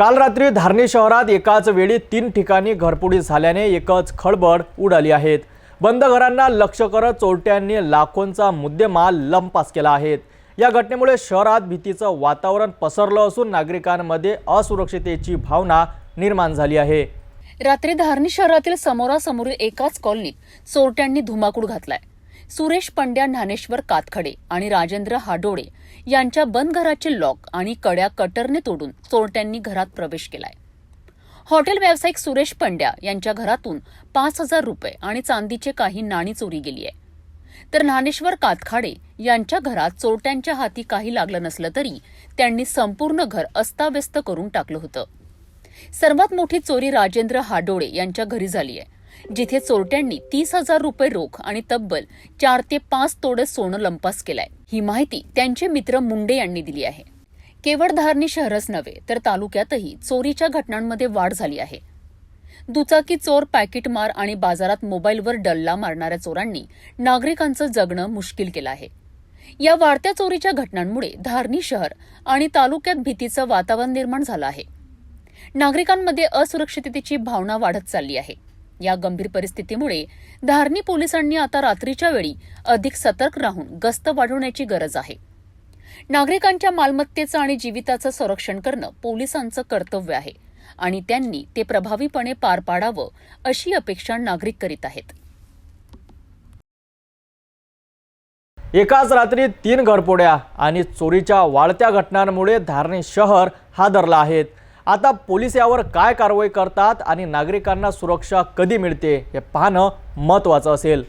काल रात्री धारणी शहरात एकाच वेळी तीन ठिकाणी घरपुडी झाल्याने एकच खळबळ उडाली आहेत. बंद घरांना लक्ष करत चोरट्यांनी लाखोंचा मुद्देमाल लंपास केला आहे. या घटनेमुळे शहरात भीतीचं वातावरण पसरलं असून नागरिकांमध्ये असुरक्षितेची भावना निर्माण झाली आहे. रात्री धारणी शहरातील समोरासमोरील एकाच कॉलनीत चोरट्यांनी धुमाकूळ घातलाय. सुरेश पंड्या ज्ञानेश्वर कातखडे आणि राजेंद्र हाडोळे यांच्या बंद घराचे लॉक आणि कड्या कटरने तोडून चोरट्यांनी घरात प्रवेश केलाय. हॉटेल व्यावसायिक सुरेश पंड्या यांच्या घरातून पाच हजार रुपये आणि चांदीचे काही नाणी चोरी गेली आहे. तर ज्ञानेश्वर कातखाडे यांच्या घरात चोरट्यांच्या हाती काही लागलं नसलं तरी त्यांनी संपूर्ण घर अस्ताव्यस्त करून टाकलं होतं. सर्वात मोठी चोरी राजेंद्र हाडोळे यांच्या घरी झाली आहे. जिथे चोरट्यांनी तीस हजार रुपये रोख आणि तब्बल चार ते पाच तोडे सोनं लंपास केलाय. ही माहिती त्यांचे मित्र मुंडे यांनी दिली आहे. केवळ धारणी शहरच नव्हे तर तालुक्यातही चोरीच्या घटनांमध्ये वाढ झाली आहे. दुचाकी चोर पॅकेटमार आणि बाजारात मोबाईलवर डल्ला मारणाऱ्या चोरांनी नागरिकांचं जगणं मुश्किल केलं आहे. या वाढत्या चोरीच्या घटनांमुळे धारणी शहर आणि तालुक्यात भीतीचं वातावरण निर्माण झालं आहे. नागरिकांमध्ये असुरक्षिततेची भावना वाढत चालली आहे. या गंभीर परिस्थितीमुळे धारणी पोलिसांनी आता रात्रीच्या वेळी अधिक सतर्क राहून गस्त वाढवण्याची गरज आहे. नागरिकांच्या मालमत्तेचं आणि जीविताचं संरक्षण करणं पोलिसांचं कर्तव्य आहे आणि त्यांनी ते प्रभावीपणे पार पाडावं अशी अपेक्षा नागरिक करीत आहेत. एकाच रात्री तीन घरपोड्या आणि चोरीच्या वाढत्या घटनांमुळे धारणी शहर हादरला आहेत आता पोलीस यावर काय कारवाई करतात आणि नागरिकांना सुरक्षा कधी मिळते हे पाहणं महत्त्वाचं असेल.